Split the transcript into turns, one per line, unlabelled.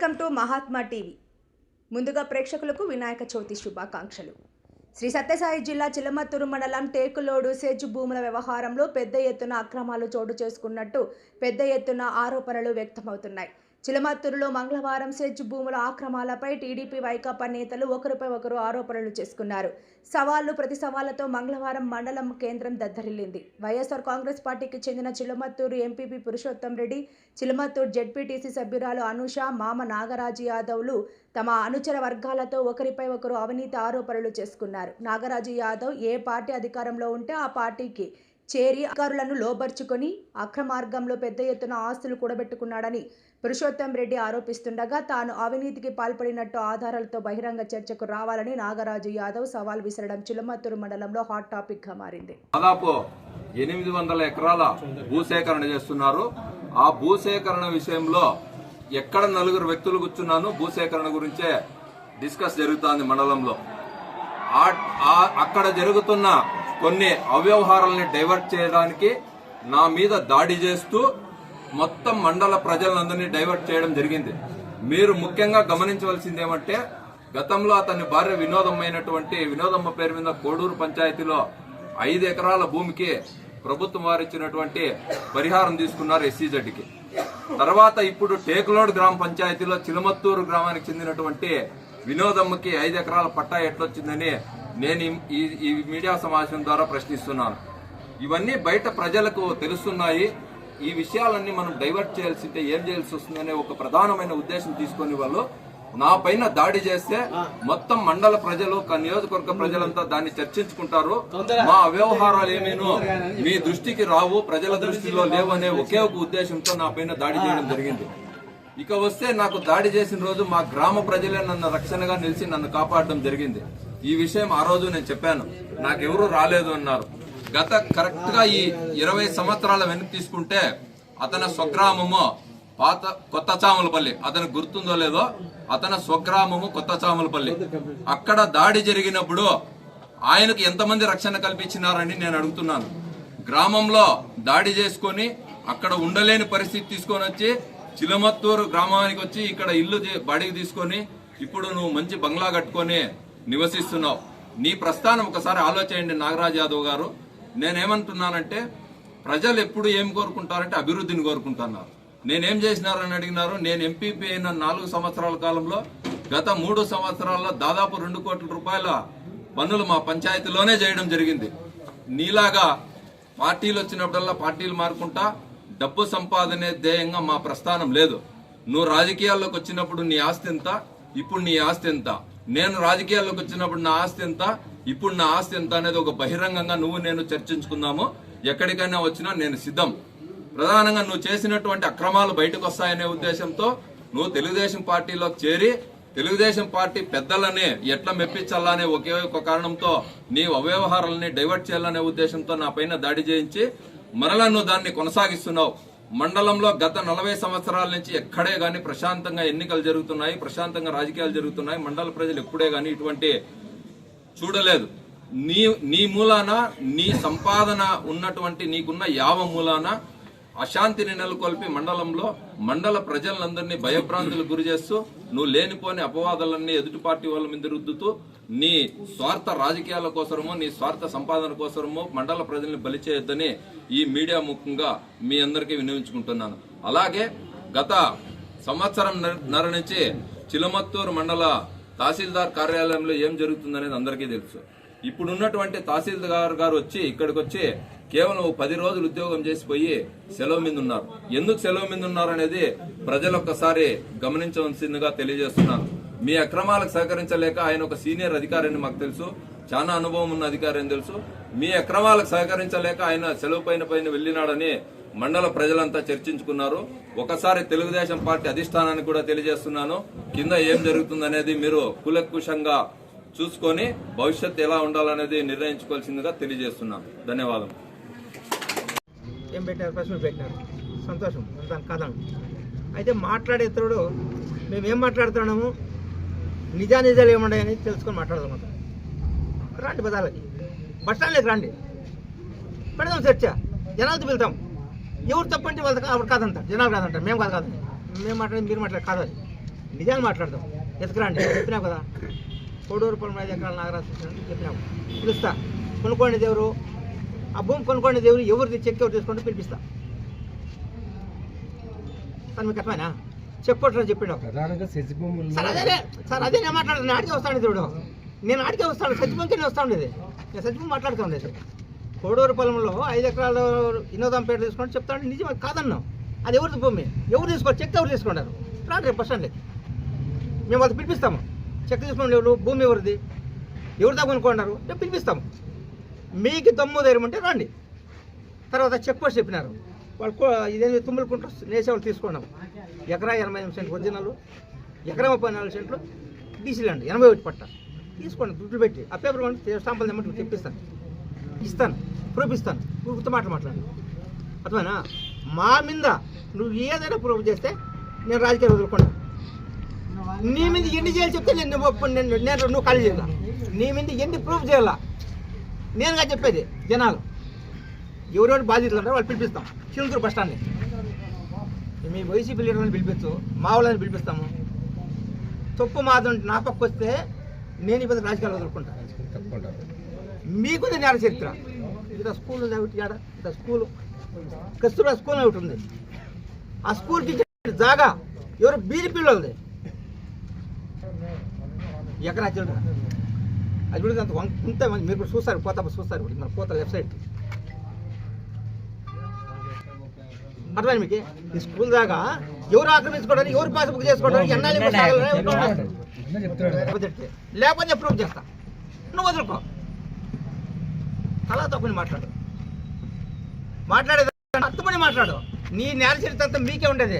Welcome to Mahatma TV. ముందుగా ప్రేక్షకులకు వినాయక చవితి శుభాకాంక్షలు. శ్రీ సత్యసాయి జిల్లా చిలమత్తూరు మండలం టేకులోడు సెజ్ భూముల వ్యవహారంలో పెద్ద ఎత్తున అక్రమాలు చోటు చేసుకున్నట్టు పెద్ద ఎత్తున ఆరోపణలు వ్యక్తమవుతున్నాయి. చిలమత్తూరులో మంగళవారం సెజ్ భూముల ఆక్రమాలపై టీడీపీ వైకాపా నేతలు ఒకరిపై ఒకరు ఆరోపణలు చేసుకున్నారు. సవాళ్ళు ప్రతి సవాళ్ళతో మంగళవారం మండలం కేంద్రం దద్దరిల్లింది. వైఎస్ఆర్ కాంగ్రెస్ పార్టీకి చెందిన చిలమత్తూరు ఎంపీపీ పురుషోత్తం రెడ్డి చిలమత్తూరు జెడ్పీటీసీ సభ్యురాలు అనుష మామ నాగరాజు యాదవ్లు తమ అనుచర వర్గాలతో ఒకరిపై ఒకరు అవినీతి ఆరోపణలు చేసుకున్నారు. నాగరాజు యాదవ్ ఏ పార్టీ అధికారంలో ఉంటే ఆ పార్టీకి చేరి అధికారులను లోబర్చుకొని అక్రమార్గంలో పెద్ద ఎత్తున ఆస్తులు కూడబెట్టుకున్నాడని పురుషోత్తం రెడ్డి ఆరోపిస్తుండగా తాను అవినీతికి పాల్పడినట్టు ఆధారాలతో బహిరంగ చర్చకు రావాలని నాగరాజు యాదవ్ సవాల్ విసరడం చిలమత్తూరు మండలంలో హాట్ టాపిక్గా మారింది.
దాదాపు ఎనిమిది వందల ఎకరాల భూసేకరణ చేస్తున్నారు. ఆ భూసేకరణ విషయంలో ఎక్కడ నలుగురు వ్యక్తులు కూర్చున్నాను భూసేకరణ గురించే డిస్కస్ జరుగుతోంది మండలంలో. ఆ- అక్కడ జరుగుతున్న కొన్ని అవ్యవహారాలని డైవర్ట్ చేయడానికి నా మీద దాడి చేస్తూ మొత్తం మండల ప్రజలందరినీ డైవర్ట్ చేయడం జరిగింది. మీరు ముఖ్యంగా గమనించవలసింది ఏమంటే గతంలో అతని భార్య వినోదమ్మైనటువంటి వినోదమ్మ పేరు మీద కోడూరు పంచాయతీలో ఐదు ఎకరాల భూమికి ప్రభుత్వం వారు ఇచ్చినటువంటి పరిహారం తీసుకున్నారు ఎస్సీజెడ్కి. తర్వాత ఇప్పుడు టేకులోడ్ గ్రామ పంచాయతీలో చిలమత్తూరు గ్రామానికి చెందినటువంటి వినోదమ్మకి ఐదు ఎకరాల పట్టా ఎట్లొచ్చిందని నేను ఈ- మీడియా సమావేశం ద్వారా ప్రశ్నిస్తున్నాను. ఇవన్నీ బయట ప్రజలకు తెలుస్తున్నాయి. ఈ విషయాలన్నీ మనం డైవర్ట్ చేయాల్సింటే ఏం చేయాల్సి వస్తుందనే ఒక ప్రధానమైన ఉద్దేశం తీసుకుని వాళ్ళు నా పైన దాడి చేస్తే మొత్తం మండల ప్రజలు నియోజకవర్గ ప్రజలంతా దాన్ని చర్చించుకుంటారు. మా వ్యవహారాలు ఏమేనో? మీ దృష్టికి రావు ప్రజల దృష్టిలో లేవు అనే ఒకే ఒక ఉద్దేశంతో నా పైన దాడి చేయడం జరిగింది. ఇక వస్తే నాకు దాడి చేసిన రోజు మా గ్రామ ప్రజలే నన్ను రక్షణగా నిలిచి నన్ను కాపాడడం జరిగింది. ఈ విషయం ఆ రోజు నేను చెప్పాను. నాకెవరు రాలేదు అన్నారు. గత కరెక్ట్గా ఈ ఇరవై సంవత్సరాల వెనక్కి తీసుకుంటే అతని స్వగ్రామము పాత కొత్త చామలపల్లి అతను గుర్తుందో లేదో? అతని స్వగ్రామము కొత్త చామలపల్లి అక్కడ దాడి జరిగినప్పుడు ఆయనకు ఎంతమంది రక్షణ కల్పించినారని నేను అడుగుతున్నాను. గ్రామంలో దాడి చేసుకొని అక్కడ ఉండలేని పరిస్థితి తీసుకొని వచ్చి చిలమత్తూరు గ్రామానికి వచ్చి ఇక్కడ ఇల్లు బాడికి తీసుకొని ఇప్పుడు నువ్వు మంచి బంగ్లా కట్టుకొని నివసిస్తున్నావు. నీ ప్రస్థానం ఒకసారి ఆలోచించండి నాగరాజ్ యాదవ్ గారు. నేనేమంటున్నానంటే ప్రజలు ఎప్పుడు ఏం కోరుకుంటారంటే అభివృద్ధిని కోరుకుంటున్నారు. నేనేం చేసినారని అడిగినారు. నేను ఎంపీపీ అయిన నాలుగు సంవత్సరాల కాలంలో గత మూడు సంవత్సరాల్లో దాదాపు రెండు కోట్ల రూపాయల పన్నులు మా పంచాయతీలోనే చేయడం జరిగింది. నీలాగా పార్టీలు వచ్చినప్పుడల్లా పార్టీలు మారుకుంటా డబ్బు సంపాదనే ధ్యేయంగా మా ప్రస్థానం లేదు. నువ్వు రాజకీయాల్లోకి వచ్చినప్పుడు నీ ఆస్తి ఎంత? ఇప్పుడు నీ ఆస్తి ఎంత? నేను రాజకీయాల్లోకి వచ్చినప్పుడు నా ఆస్తి ఎంత? ఇప్పుడు నా ఆస్తి ఎంత అనేది ఒక బహిరంగంగా నువ్వు నేను చర్చించుకుందాము. ఎక్కడికైనా వచ్చినా నేను సిద్ధం. ప్రధానంగా నువ్వు చేసినటువంటి అక్రమాలు బయటకు వస్తాయనే ఉద్దేశంతో నువ్వు తెలుగుదేశం పార్టీలోకి చేరి తెలుగుదేశం పార్టీ పెద్దలని ఎట్లా మెప్పించాలనే ఒకే ఒక కారణంతో నీ అవ్యవహారాలని డైవర్ట్ చేయాలనే ఉద్దేశంతో నా పైన దాడి చేయించి మరలా నువ్వు దాన్ని కొనసాగిస్తున్నావు. మండలంలో గత నలభై సంవత్సరాల నుంచి ఎక్కడే గాని ప్రశాంతంగా ఎన్నికలు జరుగుతున్నాయి ప్రశాంతంగా రాజకీయాలు జరుగుతున్నాయి. మండల ప్రజలు ఎప్పుడే గాని ఇటువంటి చూడలేదు. నీ నీ మూలాన నీ సంపాదన ఉన్నటువంటి నీకున్న యావ మూలాన అశాంతిని నెలకొల్పి మండలంలో మండల ప్రజలందరినీ భయభ్రాంతులకు గురి చేస్తూ నువ్వు లేనిపోని అపవాదాలన్నీ ఎదుటి పార్టీ వాళ్ళ మీద రుద్దుతూ నీ స్వార్థ రాజకీయాల కోసమో నీ స్వార్థ సంపాదన కోసమో మండల ప్రజల్ని బలి చేయొద్దని ఈ మీడియా ముఖంగా మీ అందరికీ వినియోగించుకుంటున్నాను. అలాగే గత సంవత్సరం నర నుంచి చిలమత్తూరు మండల తహసీల్దార్ కార్యాలయంలో ఏం జరుగుతుందనేది అందరికీ తెలుసు. ఇప్పుడు ఉన్నటువంటి తహసీల్దార్ గారు వచ్చి ఇక్కడికి వచ్చి కేవలం పది రోజులు ఉద్యోగం చేసిపోయి సెలవు మీద ఉన్నారు. ఎందుకు సెలవు మీద ఉన్నారు అనేది ప్రజలు ఒక్కసారి గమనించవలసిందిగా తెలియజేస్తున్నాను. మీ అక్రమాలకు సహకరించలేక ఆయన ఒక సీనియర్ అధికారి అని మాకు తెలుసు. చాలా అనుభవం ఉన్న అధికారి అని తెలుసు. మీ అక్రమాలకు సహకరించలేక ఆయన సెలవు పైన పైన వెళ్ళినాడని మండల ప్రజలంతా చర్చించుకున్నారు. ఒకసారి తెలుగుదేశం పార్టీ అధిష్టానానికి కూడా తెలియజేస్తున్నాను. కింద ఏం జరుగుతుందనేది మీరు కులకుశంగా చూసుకొని భవిష్యత్తు ఎలా ఉండాలనేది నిర్ణయించుకోవాల్సిందిగా తెలియజేస్తున్నాను. ధన్యవాదం
ఏం పెట్టారు? ప్రెస్ పెట్టారు. సంతోషం. దాని అయితే మాట్లాడే ఇతరుడు మేము ఏం మాట్లాడుతున్నాము? నిజా నిజాలు అని తెలుసుకొని మాట్లాడదాం అంతా రండి పదాలకి బస్ స్టాండ్లోకి రండి. పెడదాం చర్చ. జనాలతో వెళ్తాం. ఎవరు తప్పంటే వాళ్ళ అప్పుడు కాదంట జనాలు కాదంట మేము కాదు కాదు మేము మాట్లాడి మీరు మాట్లాడే కాదు అది. నిజాన్ని మాట్లాడదాం. ఎత్తుకురండి. చెప్పినావు కదా. కోడూరు పొలం ఐదు ఎకరాల నాగరాజు చూసినట్టు చెప్పినావు పిలుస్తా. కొనుక్కోండి ఎవరు? ఆ భూమి కొనుక్కోండి ఎవరు? ఎవరిది చెక్ ఎవరు తీసుకుంటే పిలిపిస్తా. సార్ మీకు అర్థమైనా కొట్టరా చెప్పినావు.
ప్రధానంగా
సార్ అదే సార్ అదే నేను మాట్లాడుతున్నా. ఆడికే వస్తాను దేవుడు నేను ఆడికే వస్తాను. సత్యభూమికి వస్తా ఉండేది నేను సత్యభూమి మాట్లాడుతూ ఉండేది కోడూరు పొలంలో ఐదు ఎకరాలు వినోదంపేట తీసుకుంటే చెప్తాను నిజం అది కాదన్నాం. అది ఎవరిది భూమి? ఎవరు తీసుకో చెక్ ఎవరు తీసుకుంటారు? రాండి రేపు బస్ స్టాండ్కి మేము వాళ్ళకి పిలిపిస్తాము. చెక్ తీసుకోండి ఎవరు? భూమి ఎవరిది? ఎవరు కొనుక్కున్నారు రేపు పిలిపిస్తాము. మీకు దమ్ము ధైర్యం ఉంటే రండి. తర్వాత చెక్ పోస్ట్ చెప్పినారు. వాళ్ళు ఇదేమి ఇదేమి తుమ్ములుకుంటూ నేసేవాళ్ళు తీసుకున్నాం ఎకరా ఎనభై ఎనిమిది సెంట్లు ఒరిజినల్ ఎకరా ముప్పై నాలుగు సెంట్లు డీసీ ల్యాండ్ ఎనభై ఒకటి పట్ట. తీసుకోండి దుడ్లు పెట్టి. ఆ పేపర్ కొని స్టాంపులు తెమ్మంటే తెప్పిస్తాను. ఇస్తాను ప్రూఫ్ ఇస్తాను నువ్వు గుర్తు మాట మాట్లాడు. అర్థమేనా? మా మీద నువ్వు ఏదైనా ప్రూఫ్ చేస్తే నేను రాజకీయాలు వదులుకున్నా నీ మీద ఎన్ని చేయాలి చెప్తే నేను నేను నువ్వు ఖాళీ చేయాల. నీ మీద ఎన్ని ప్రూఫ్ చేయాలా? నేనుగా చెప్పేది జనాలు. ఎవరెవరు బాధితులు ఉంటారో వాళ్ళు పిలిపిస్తాం. చిలుకూరు బస్ స్టాండ్ని. మీ వైసీపీ లీడర్ని పిలిపించు మా వాళ్ళని పిలిపిస్తాము. తప్పు మాత్రం నా పక్క వస్తే నేను ఇప్పుడు రాజకీయాలు వదులుకుంటా. మీకు నేర చరిత్ర. ఇక్కడ స్కూల్ ఉంది ఒకటి ఆడ ఇక్కడ స్కూల్. కస్తూరా స్కూల్ ఒకటి ఉంది. ఆ స్కూల్కి టీచర్ జాగా ఎవరు? బీజేపీ వాళ్ళది ఎక్కడ చూడ అది కూడా అంత వంకుంటే మీరు కూడా చూస్తారు పోతా చూస్తారు ఇప్పుడు మన పోతా వెబ్సైట్. అర్థమైంది మీకు? ఈ స్కూల్ దాకా ఎవరు ఆక్రమించుకోవడానికి ఎవరు పాస్ బుక్ చేసుకోవడానికి లేకపోతే ప్రూవ్ చేస్తా నువ్వు వదులుకో. తలా తప్పని మాట్లాడు. మాట్లాడేది అర్థమని మాట్లాడు. నీ నేల చరిత్ర అంతా మీకే ఉండేది.